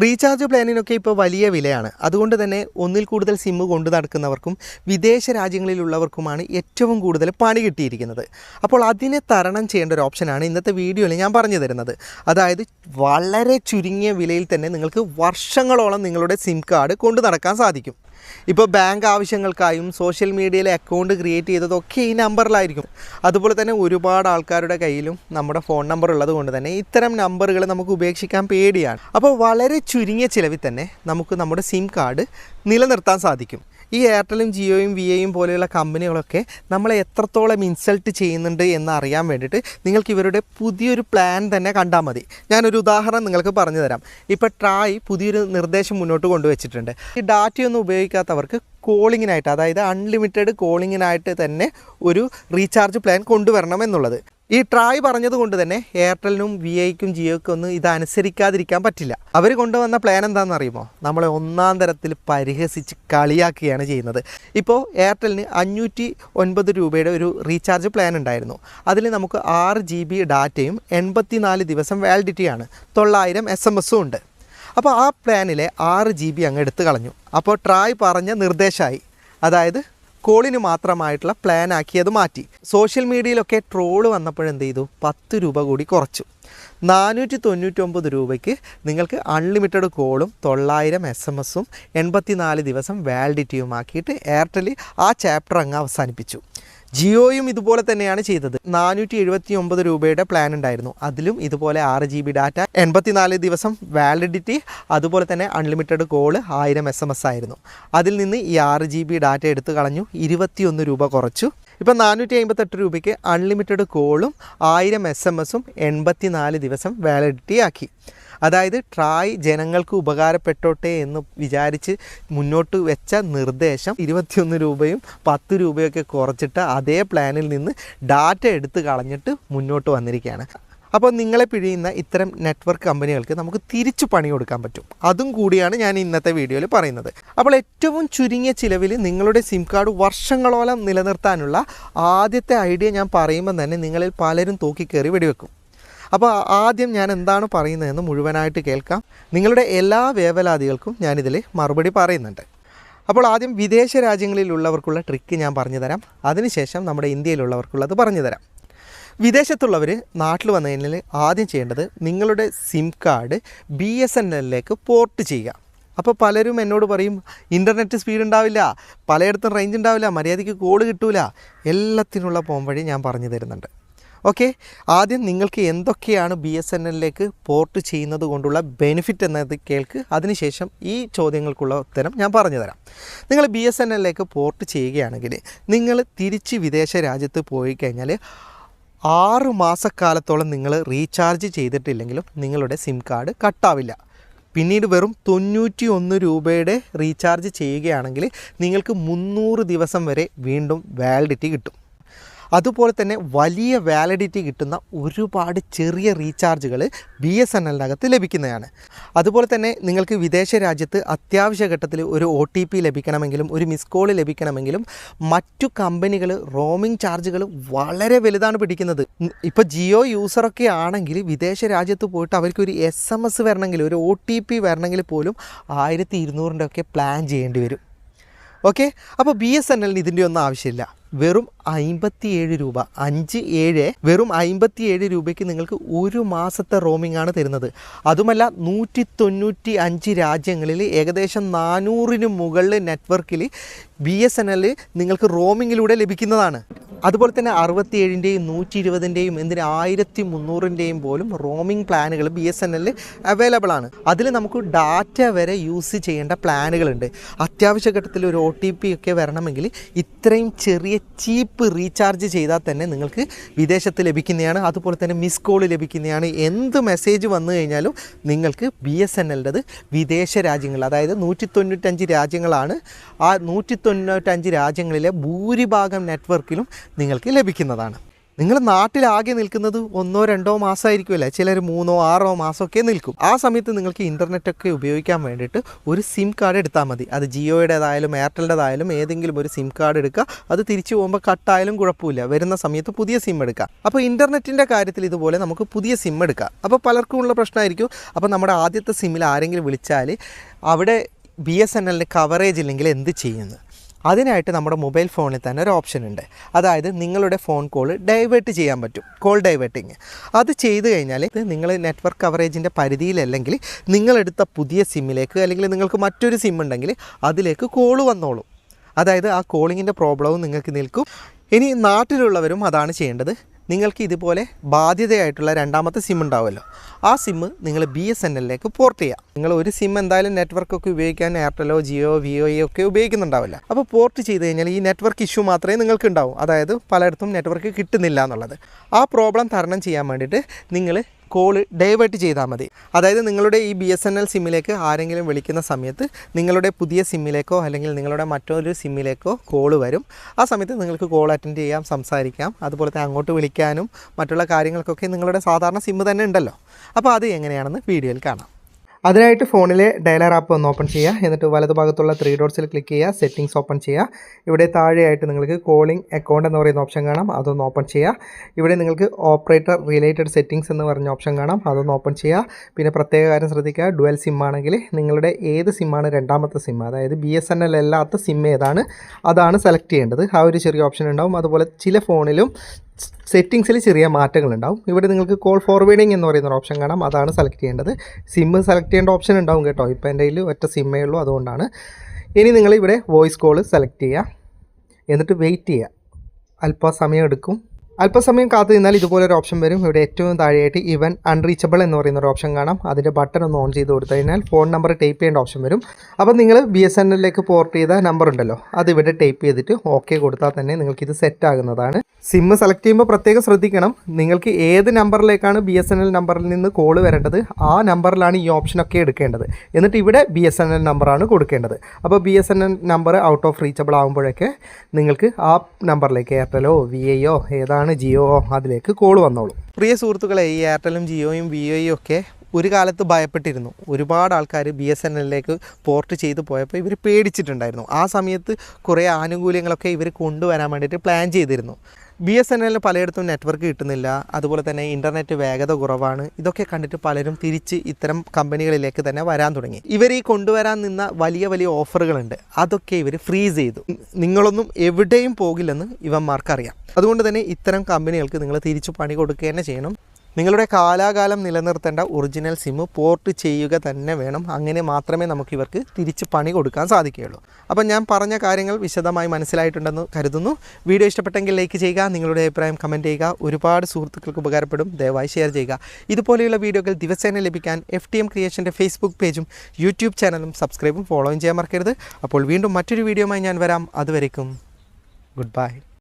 Recharge പ്ലാനിനൊക്കെ ഇപ്പോൾ വലിയ വിലയാണ്. അതുകൊണ്ട് തന്നെ ഒന്നിൽ കൂടുതൽ സിമ്മ് കൊണ്ടു നടക്കുന്നവർക്കും വിദേശ രാജ്യങ്ങളിലുള്ളവർക്കുമാണ് ഏറ്റവും കൂടുതൽ പണി കിട്ടിയിരിക്കുന്നത്. അപ്പോൾ അതിനെ തരണം ചെയ്യേണ്ട ഒരു ഓപ്ഷനാണ് ഇന്നത്തെ വീഡിയോയിൽ ഞാൻ പറഞ്ഞു തരുന്നത്. അതായത് വളരെ ചുരുങ്ങിയ വിലയിൽ തന്നെ നിങ്ങൾക്ക് വർഷങ്ങളോളം നിങ്ങളുടെ സിം കാർഡ് കൊണ്ടു നടക്കാൻ സാധിക്കും. ഇപ്പോൾ ബാങ്ക് ആവശ്യങ്ങൾക്കായും സോഷ്യൽ മീഡിയയിൽ അക്കൗണ്ട് ക്രിയേറ്റ് ചെയ്തതൊക്കെ ഈ നമ്പറിലായിരിക്കും. അതുപോലെ തന്നെ ഒരുപാട് ആൾക്കാരുടെ കയ്യിലും നമ്മുടെ ഫോൺ നമ്പർ ഉള്ളത് കൊണ്ട് തന്നെ ഇത്തരം നമ്പറുകൾ നമുക്ക് ഉപേക്ഷിക്കാൻ പേടിയാണ്. അപ്പോൾ വളരെ ചുരുങ്ങിയ ചിലവിൽ തന്നെ നമുക്ക് നമ്മുടെ സിം കാർഡ് നിലനിർത്താൻ സാധിക്കും. ഈ എയർടെലും ജിയോയും വി എയും പോലെയുള്ള കമ്പനികളൊക്കെ നമ്മളെ എത്രത്തോളം ഇൻസൾട്ട് ചെയ്യുന്നുണ്ട് എന്ന് അറിയാൻ വേണ്ടിയിട്ട് നിങ്ങൾക്ക് ഇവരുടെ പുതിയൊരു പ്ലാൻ തന്നെ കണ്ടാൽ മതി. ഞാനൊരു ഉദാഹരണം നിങ്ങൾക്ക് പറഞ്ഞു തരാം ഇപ്പോൾ ട്രായ് പുതിയൊരു നിർദ്ദേശം മുന്നോട്ട് കൊണ്ടുവച്ചിട്ടുണ്ട്. ഈ ഡാറ്റയൊന്നും ഉപയോഗിക്കാത്തവർക്ക് കോളിങ്ങിനായിട്ട് അതായത് അൺലിമിറ്റഡ് കോളിങ്ങിനായിട്ട് തന്നെ ഒരു റീചാർജ് പ്ലാൻ കൊണ്ടുവരണം എന്നുള്ളത്. ഈ ട്രായ് പറഞ്ഞത് കൊണ്ട് തന്നെ എയർടെലിനും വി ഐക്കും ജിയോക്കും ഒന്നും ഇത് അനുസരിക്കാതിരിക്കാൻ പറ്റില്ല. അവർ കൊണ്ടുവന്ന പ്ലാൻ എന്താണെന്ന് അറിയുമോ? നമ്മളെ ഒന്നാം തരത്തിൽ പരിഹസിച്ച് കളിയാക്കുകയാണ് ചെയ്യുന്നത്. ഇപ്പോൾ എയർടെലിന് അഞ്ഞൂറ്റി ഒൻപത് രൂപയുടെ ഒരു റീചാർജ് പ്ലാൻ ഉണ്ടായിരുന്നു. അതിൽ നമുക്ക് ആറ് ജി ബി ഡാറ്റയും എൺപത്തിനാല് ദിവസം വാലിഡിറ്റിയാണ്. തൊള്ളായിരം എസ് എം എസും ഉണ്ട്. അപ്പോൾ ആ പ്ലാനിലെ ആറ് ജി ബി അങ്ങ് എടുത്തു കളഞ്ഞു. അപ്പോൾ ട്രായ് പറഞ്ഞ നിർദ്ദേശമായി അതായത് കോളിന് മാത്രമായിട്ടുള്ള പ്ലാൻ ആക്കി അത് മാറ്റി. സോഷ്യൽ മീഡിയയിലൊക്കെ ട്രോൾ വന്നപ്പോഴെന്ത് ചെയ്തു? പത്ത് രൂപ കൂടി കുറച്ചു. നാനൂറ്റി തൊണ്ണൂറ്റൊമ്പത് രൂപയ്ക്ക് നിങ്ങൾക്ക് അൺലിമിറ്റഡ് കോളും തൊള്ളായിരം എസ് എം എസും എൺപത്തിനാല് ദിവസം വാലിഡിറ്റിയുമാക്കിയിട്ട് എയർടെൽ ആ ചാപ്റ്റർ അങ്ങ് അവസാനിപ്പിച്ചു. ജിയോയും ഇതുപോലെ തന്നെയാണ് ചെയ്തത്. നാനൂറ്റി എഴുപത്തി ഒമ്പത് രൂപയുടെ പ്ലാൻ ഉണ്ടായിരുന്നു. അതിലും ഇതുപോലെ ആറ് ജി ബി ഡാറ്റ എൺപത്തിനാല് ദിവസം വാലിഡിറ്റി അതുപോലെ തന്നെ അൺലിമിറ്റഡ് കോൾ ആയിരം എസ് എം എസ് ആയിരുന്നു. അതിൽ നിന്ന് ഈ ആറ് ജി ബി ഡാറ്റ എടുത്തു കളഞ്ഞു. ഇരുപത്തിയൊന്ന് രൂപ കുറച്ചു. ഇപ്പം നാനൂറ്റി അമ്പത്തെട്ട് രൂപയ്ക്ക് അൺലിമിറ്റഡ് കോളും ആയിരം എസ് എം എസും എൺപത്തിനാല് ദിവസം വാലിഡിറ്റി ആക്കി. അതായത് ട്രായ് ജനങ്ങൾക്ക് ഉപകാരപ്പെട്ടോട്ടെ എന്ന് വിചാരിച്ച് മുന്നോട്ട് വെച്ച നിർദ്ദേശം ഇരുപത്തിയൊന്ന് രൂപയും പത്ത് രൂപയൊക്കെ കുറച്ചിട്ട് അതേ പ്ലാനിൽ നിന്ന് ഡാറ്റ എടുത്ത് കളഞ്ഞിട്ട് മുന്നോട്ട് വന്നിരിക്കുകയാണ്. അപ്പോൾ നിങ്ങളെ പിഴിയുന്ന ഇത്തരം നെറ്റ്വർക്ക് കമ്പനികൾക്ക് നമുക്ക് തിരിച്ചു പണി കൊടുക്കാൻ പറ്റും. അതും കൂടിയാണ് ഞാൻ ഇന്നത്തെ വീഡിയോയിൽ പറയുന്നത്. അപ്പോൾ ഏറ്റവും ചുരുങ്ങിയ ചിലവിൽ നിങ്ങളുടെ സിം കാർഡ് വർഷങ്ങളോളം നിലനിർത്താനുള്ള ആദ്യത്തെ ഐഡിയ ഞാൻ പറയുമ്പോൾ തന്നെ നിങ്ങളിൽ പലരും തൂക്കിക്കയറി വെടിവെക്കും. അപ്പോൾ ആദ്യം ഞാൻ എന്താണ് പറയുന്നതെന്ന് മുഴുവനായിട്ട് കേൾക്കാം. നിങ്ങളുടെ എല്ലാ വേവലാതികൾക്കും ഞാനിതിൽ മറുപടി പറയുന്നുണ്ട്. അപ്പോൾ ആദ്യം വിദേശ രാജ്യങ്ങളിലുള്ളവർക്കുള്ള ട്രിക്ക് ഞാൻ പറഞ്ഞു തരാം. അതിനുശേഷം നമ്മുടെ ഇന്ത്യയിലുള്ളവർക്കുള്ളത് പറഞ്ഞു തരാം. വിദേശത്തുള്ളവർ നാട്ടിൽ വന്നു കഴിഞ്ഞാൽ ആദ്യം ചെയ്യേണ്ടത് നിങ്ങളുടെ SIM card B S N എല്ലിലേക്ക് port ചെയ്യുക. അപ്പോൾ പലരും എന്നോട് പറയും ഇന്റർനെറ്റ് സ്പീഡ് ഉണ്ടാവില്ല പലയിടത്തും റേഞ്ച് ഉണ്ടാവില്ല മര്യാദയ്ക്ക് കോൾ കിട്ടില്ല എല്ലാത്തിനുള്ള പോംവഴി ഞാൻ പറഞ്ഞു തരുന്നുണ്ട്. ഓക്കെ ആദ്യം നിങ്ങൾക്ക് എന്തൊക്കെയാണ് ബി എസ് എൻ എല്ലിലേക്ക് പോർട്ട് ചെയ്യുന്നത് കൊണ്ടുള്ള ബെനിഫിറ്റ് എന്നത് കേൾക്ക്. അതിനുശേഷം ഈ ചോദ്യങ്ങൾക്കുള്ള ഉത്തരം ഞാൻ പറഞ്ഞു തരാം. നിങ്ങൾ ബി എസ് എൻ എല്ലിലേക്ക് പോർട്ട് ചെയ്യുകയാണെങ്കിൽ നിങ്ങൾ തിരിച്ച് വിദേശ രാജ്യത്ത് പോയി കഴിഞ്ഞാൽ ആറ് മാസക്കാലത്തോളം നിങ്ങൾ റീചാർജ് ചെയ്തിട്ടില്ലെങ്കിലും നിങ്ങളുടെ സിം കാർഡ് കട്ടാവില്ല. പിന്നീട് വെറും തൊണ്ണൂറ്റി ഒന്ന് രൂപയുടെ റീചാർജ് ചെയ്യുകയാണെങ്കിൽ നിങ്ങൾക്ക് മുന്നൂറ് ദിവസം വരെ വീണ്ടും വാലിഡിറ്റി കിട്ടും. അതുപോലെ തന്നെ വലിയ വാലിഡിറ്റി കിട്ടുന്ന ഒരുപാട് ചെറിയ റീചാർജുകൾ ബി എസ് എൻ എല്ലിനകത്ത് ലഭിക്കുന്നതാണ്. അതുപോലെ തന്നെ നിങ്ങൾക്ക് വിദേശ രാജ്യത്ത് അത്യാവശ്യ ഘട്ടത്തിൽ ഒരു ഒ ടി പി ലഭിക്കണമെങ്കിലും ഒരു മിസ് കോൾ ലഭിക്കണമെങ്കിലും മറ്റു കമ്പനികൾ റോമിംഗ് ചാർജുകൾ വളരെ വലുതാണ് പിടിക്കുന്നത്. ഇപ്പോൾ ജിയോ യൂസറൊക്കെ ആണെങ്കിൽ വിദേശ രാജ്യത്ത് പോയിട്ട് അവർക്ക് ഒരു എസ് എം എസ് വരണമെങ്കിൽ ഒരു ഒ ടി പി വരണമെങ്കിൽ പോലും ആയിരത്തി ഇരുന്നൂറിന്റെ ഒക്കെ പ്ലാൻ ചെയ്യേണ്ടി വരും. ഓക്കെ അപ്പോൾ ബി എസ് എൻ എല്ലിന് ഇതിന്റെ ഒന്നും ആവശ്യമില്ല. വെറും അമ്പത്തിയേഴ് രൂപ. അഞ്ച് ഏഴ് വെറും അമ്പത്തിയേഴ് രൂപയ്ക്ക് നിങ്ങൾക്ക് ഒരു മാസത്തെ റോമിംഗ് ആണ് തരുന്നത്. അതുമല്ല നൂറ്റി തൊണ്ണൂറ്റി അഞ്ച് രാജ്യങ്ങളിൽ ഏകദേശം നാനൂറിന് മുകളിൽ നെറ്റ്വർക്കിൽ ബി എസ് എൻ എൽ നിങ്ങൾക്ക് റോമിങ്ങിലൂടെ ലഭിക്കുന്നതാണ്. അതുപോലെ തന്നെ അറുപത്തിയേഴിന്റെയും നൂറ്റി ഇരുപതിന്റെയും എന്തിന് ആയിരത്തി മുന്നൂറിന്റെയും പോലും റോമിംഗ് പ്ലാനുകൾ ബി എസ് എൻ എല്ലിൽ അവൈലബിൾ ആണ്. അതിൽ നമുക്ക് ഡാറ്റ വരെ യൂസ് ചെയ്യേണ്ട പ്ലാനുകളുണ്ട് അത്യാവശ്യ ഘട്ടത്തിൽ ഒരു ഒ ടി പി ഒക്കെ വരണമെങ്കിൽ ഇത്രയും ചെറിയ ചീപ്പ് റീചാർജ് ചെയ്താൽ തന്നെ നിങ്ങൾക്ക് വിദേശത്ത് ലഭിക്കുന്നതാണ്. അതുപോലെ തന്നെ മിസ് കോൾ ലഭിക്കുന്നതാണ്. എന്ത് മെസ്സേജ് വന്നു കഴിഞ്ഞാലും നിങ്ങൾക്ക് ബി എസ് എൻ എല്ലിന്റെത് വിദേശ രാജ്യങ്ങൾ അതായത് നൂറ്റി തൊണ്ണൂറ്റഞ്ച് രാജ്യങ്ങളാണ്. ആ നൂറ്റി തൊണ്ണൂറ്റഞ്ച് രാജ്യങ്ങളിലെ ഭൂരിഭാഗം നെറ്റ്വർക്കിലും നിങ്ങൾക്ക് ലഭിക്കുന്നതാണ്. നിങ്ങൾ നാട്ടിലാകെ നിൽക്കുന്നത് ഒന്നോ രണ്ടോ മാസമായിരിക്കുമല്ലേ? ചിലർ മൂന്നോ ആറോ മാസമൊക്കെ നിൽക്കും. ആ സമയത്ത് നിങ്ങൾക്ക് ഇന്റർനെറ്റൊക്കെ ഉപയോഗിക്കാൻ വേണ്ടിയിട്ട് ഒരു സിം കാർഡ് എടുത്താൽ മതി. അത് ജിയോയുടേതായാലും എയർടെലിന്റെതായാലും ഏതെങ്കിലും ഒരു സിം കാർഡ് എടുക്കുക. അത് തിരിച്ചു പോകുമ്പോൾ കട്ടായാലും കുഴപ്പമില്ല. വരുന്ന സമയത്ത് പുതിയ സിം എടുക്കുക. അപ്പോൾ ഇന്റർനെറ്റിന്റെ കാര്യത്തിൽ ഇതുപോലെ നമുക്ക് പുതിയ സിം എടുക്കാം. അപ്പോൾ പലർക്കും ഉള്ള പ്രശ്നമായിരിക്കും. അപ്പോൾ നമ്മുടെ ആദ്യത്തെ സിമ്മിൽ ആരെങ്കിലും വിളിച്ചാൽ അവിടെ ബി എസ് എൻ എല്ലിന് കവറേജ് ഇല്ലെങ്കിൽ എന്ത് ചെയ്യുന്നു? അതിനായിട്ട് നമ്മുടെ മൊബൈൽ ഫോണിൽ തന്നെ ഒരു ഓപ്ഷൻ ഉണ്ട്. അതായത് നിങ്ങളുടെ ഫോൺ കോൾ ഡൈവേർട്ട് ചെയ്യാൻ പറ്റും. കോൾ ഡൈവേർട്ടിങ്. അത് ചെയ്തു കഴിഞ്ഞാൽ നിങ്ങൾ നെറ്റ്വർക്ക് കവറേജിന്റെ പരിധിയിലല്ലെങ്കിൽ നിങ്ങളെടുത്ത പുതിയ സിമ്മിലേക്ക് അല്ലെങ്കിൽ നിങ്ങൾക്ക് മറ്റൊരു സിം ഉണ്ടെങ്കിൽ അതിലേക്ക് കോൾ വന്നോളും. അതായത് ആ കോളിങ്ങിന്റെ പ്രോബ്ലവും നിങ്ങൾക്ക് നിൽക്കും. ഇനി നാട്ടിലുള്ളവരും അതാണ് ചെയ്യേണ്ടത്. നിങ്ങൾക്ക് ഇതുപോലെ ബാധ്യതയായിട്ടുള്ള രണ്ടാമത്തെ സിം ഉണ്ടാവുമല്ലോ. ആ സിം നിങ്ങൾ ബി എസ് എൻ എല്ലിലേക്ക് പോർട്ട് ചെയ്യാം. നിങ്ങൾ ഒരു സിം എന്തായാലും നെറ്റ്വർക്കൊക്കെ ഉപയോഗിക്കാൻ എയർടെലോ ജിയോ വിഒയോ ഒക്കെ ഉപയോഗിക്കുന്നുണ്ടാവില്ല. അപ്പോൾ പോർട്ട് ചെയ്ത് കഴിഞ്ഞാൽ ഈ നെറ്റ്വർക്ക് ഇഷ്യൂ മാത്രമേ നിങ്ങൾക്ക് ഉണ്ടാവൂ. അതായത് പലയിടത്തും നെറ്റ്വർക്ക് കിട്ടുന്നില്ല എന്നുള്ളത്. ആ പ്രോബ്ലം തരണം ചെയ്യാൻ വേണ്ടിയിട്ട് നിങ്ങൾ കോൾ ഡൈവേർട്ട് ചെയ്താൽ മതി. അതായത് നിങ്ങളുടെ ഈ ബി എസ് എൻ എൽ സിമ്മിലേക്ക് ആരെങ്കിലും വിളിക്കുന്ന സമയത്ത് നിങ്ങളുടെ പുതിയ സിമ്മിലേക്കോ അല്ലെങ്കിൽ നിങ്ങളുടെ മറ്റൊരു സിമ്മിലേക്കോ കോൾ വരും. ആ സമയത്ത് നിങ്ങൾക്ക് കോൾ അറ്റൻഡ് ചെയ്യാം സംസാരിക്കാം അതുപോലെ തന്നെ അങ്ങോട്ട് വിളിക്കാനും മറ്റുള്ള കാര്യങ്ങൾക്കൊക്കെ നിങ്ങളുടെ സാധാരണ സിമ്മ് തന്നെ ഉണ്ടല്ലോ. അപ്പോൾ അത് എങ്ങനെയാണെന്ന് വീഡിയോയിൽ കാണാം. അതിനായിട്ട് ഫോണിലെ ഡയലർ ആപ്പ് ഒന്ന് ഓപ്പൺ ചെയ്യുക. എന്നിട്ട് വലതുഭാഗത്തുള്ള ത്രീ ഡോട്ട്സിൽ ക്ലിക്ക് ചെയ്യുക. സെറ്റിംഗ്സ് ഓപ്പൺ ചെയ്യുക. ഇവിടെ താഴെയായിട്ട് നിങ്ങൾക്ക് കോളിംഗ് അക്കൗണ്ട് എന്ന് പറയുന്ന ഓപ്ഷൻ കാണാം. അതൊന്ന് ഓപ്പൺ ചെയ്യുക. ഇവിടെ നിങ്ങൾക്ക് ഓപ്പറേറ്റർ റിലേറ്റഡ് സെറ്റിംഗ്സ് എന്ന് പറഞ്ഞ ഓപ്ഷൻ കാണാം. അതൊന്ന് ഓപ്പൺ ചെയ്യുക. പിന്നെ പ്രത്യേക കാര്യം ശ്രദ്ധിക്കുക. ഡുവൽ സിം ആണെങ്കിൽ നിങ്ങളുടെ ഏത് സിമ്മാണ് രണ്ടാമത്തെ സിം അതായത് ബി എസ് എൻ എൽ അല്ലാത്ത സിം ഏതാണ്? അതാണ് സെലക്ട് ചെയ്യേണ്ടത്. ആ ഒരു ചെറിയ ഓപ്ഷൻ ഉണ്ടാവും. അതുപോലെ ചില ഫോണിലും സെറ്റിങ്സിൽ ചെറിയ മാറ്റങ്ങൾ ഉണ്ടാവും ഇവിടെ നിങ്ങൾക്ക് കോൾ ഫോർവേഡിംഗ് എന്ന് പറയുന്ന ഒരു ഓപ്ഷൻ കാണാം. അതാണ് സെലക്ട് ചെയ്യേണ്ടത്. സിമ്മ് സെലക്ട് ചെയ്യേണ്ട ഓപ്ഷൻ ഉണ്ടാവും കേട്ടോ. ഇപ്പോൾ എന്റെ കയ്യിൽ ഒറ്റ സിമ്മേ ഉള്ളൂ അതുകൊണ്ടാണ്. ഇനി നിങ്ങൾ ഇവിടെ വോയിസ് കോൾ സെലക്ട് ചെയ്യുക. എന്നിട്ട് വെയിറ്റ് ചെയ്യുക. അല്പസമയം എടുക്കും. അല്പസമയം കാത്തു നിന്നാൽ ഇതുപോലെ ഒരു ഓപ്ഷൻ വരും. ഇവിടെ ഏറ്റവും താഴെയായിട്ട് ഇവൻ അൺറീച്ചബിൾ എന്ന് പറയുന്ന ഒരു ഓപ്ഷൻ കാണാം. അതിന്റെ ബട്ടൺ ഒന്ന് ഓൺ ചെയ്ത് കൊടുത്തു കഴിഞ്ഞാൽ ഫോൺ നമ്പർ ടൈപ്പ് ചെയ്യേണ്ട ഓപ്ഷൻ വരും. അപ്പോൾ നിങ്ങൾ ബി എസ് എൻ എല്ലിലേക്ക് പോർട്ട് ചെയ്ത നമ്പർ ഉണ്ടല്ലോ അത് ഇവിടെ ടൈപ്പ് ചെയ്തിട്ട് ഓക്കെ കൊടുത്താൽ തന്നെ നിങ്ങൾക്ക് ഇത് സെറ്റ് ആകുന്നതാണ്. സിം സെലക്ട് ചെയ്യുമ്പോൾ പ്രത്യേകം ശ്രദ്ധിക്കണം. നിങ്ങൾക്ക് ഏത് നമ്പറിലേക്കാണ് ബി എസ് എൻ എൽ നമ്പറിൽ നിന്ന് കോൾ വരേണ്ടത്? ആ നമ്പറിലാണ് ഈ ഓപ്ഷനൊക്കെ എടുക്കേണ്ടത്. എന്നിട്ട് ഇവിടെ ബി എസ് എൻ എൽ നമ്പറാണ് കൊടുക്കേണ്ടത്. അപ്പോൾ B S N L number out of reachable ആകുമ്പോഴൊക്കെ നിങ്ങൾക്ക് ആ നമ്പറിലേക്ക് എയർടെലോ വി ഐയോ ഏതാണ് ജിയോ അതിലേക്ക് കോൾ വന്നോളൂ. പ്രിയ സുഹൃത്തുക്കളെ ഈ എയർടെലും ജിയോയും വി ഐയും ഒക്കെ ഒരു കാലത്ത് ഭയപ്പെട്ടിരുന്നു. ഒരുപാട് ആൾക്കാർ ബി എസ് എൻ എല്ലിലേക്ക് പോർട്ട് ചെയ്ത് പോയപ്പോൾ ഇവർ പേടിച്ചിട്ടുണ്ടായിരുന്നു. ആ സമയത്ത് കുറേ ആനുകൂല്യങ്ങളൊക്കെ ഇവർ കൊണ്ടുവരാൻ വേണ്ടിയിട്ട് പ്ലാൻ ചെയ്തിരുന്നു. ബി എസ് എൻ എല്ലിൽ പലയിടത്തും നെറ്റ്വർക്ക് കിട്ടുന്നില്ല. അതുപോലെ തന്നെ ഇന്റർനെറ്റ് വേഗത കുറവാണ്. ഇതൊക്കെ കണ്ടിട്ട് പലരും തിരിച്ച് ഇത്തരം കമ്പനികളിലേക്ക് തന്നെ വരാൻ തുടങ്ങി. ഇവർ ഈ കൊണ്ടുവരാൻ നിന്ന വലിയ വലിയ ഓഫറുകളുണ്ട്. അതൊക്കെ ഇവർ ഫ്രീസ് ചെയ്തു. നിങ്ങളൊന്നും എവിടെയും പോകില്ലെന്ന് ഇവന്മാർക്കറിയാം. അതുകൊണ്ട് തന്നെ ഇത്തരം കമ്പനികൾക്ക് നിങ്ങൾ തിരിച്ചു പണി കൊടുക്കുക തന്നെ ചെയ്യണം. നിങ്ങളുടെ കാലാകാലം നിലനിർത്തേണ്ട ഒറിജിനൽ സിമ്മ് പോർട്ട് ചെയ്യുക തന്നെ വേണം. അങ്ങനെ മാത്രമേ നമുക്ക് ഇവർക്ക് തിരിച്ച് പണി കൊടുക്കാൻ സാധിക്കുകയുള്ളൂ. അപ്പം ഞാൻ പറഞ്ഞ കാര്യങ്ങൾ വിശദമായി മനസ്സിലായിട്ടുണ്ടെന്ന് കരുതുന്നു. വീഡിയോ ഇഷ്ടപ്പെട്ടെങ്കിൽ ലൈക്ക് ചെയ്യുക നിങ്ങളുടെ അഭിപ്രായം കമന്റ് ചെയ്യുക. ഒരുപാട് സുഹൃത്തുക്കൾക്ക് ഉപകാരപ്പെടും. ദയവായി ഷെയർ ചെയ്യുക. ഇതുപോലെയുള്ള വീഡിയോകൾ ദിവസേന ലഭിക്കാൻ എഫ് ടി എം ക്രിയേഷന്റെ ഫേസ്ബുക്ക് പേജും യൂട്യൂബ് ചാനലും സബ്സ്ക്രൈബും ഫോളോയും ചെയ്യാൻ മറക്കരുത്. അപ്പോൾ വീണ്ടും മറ്റൊരു വീഡിയോയുമായി ഞാൻ വരാം. അതുവരേക്കും ഗുഡ് ബൈ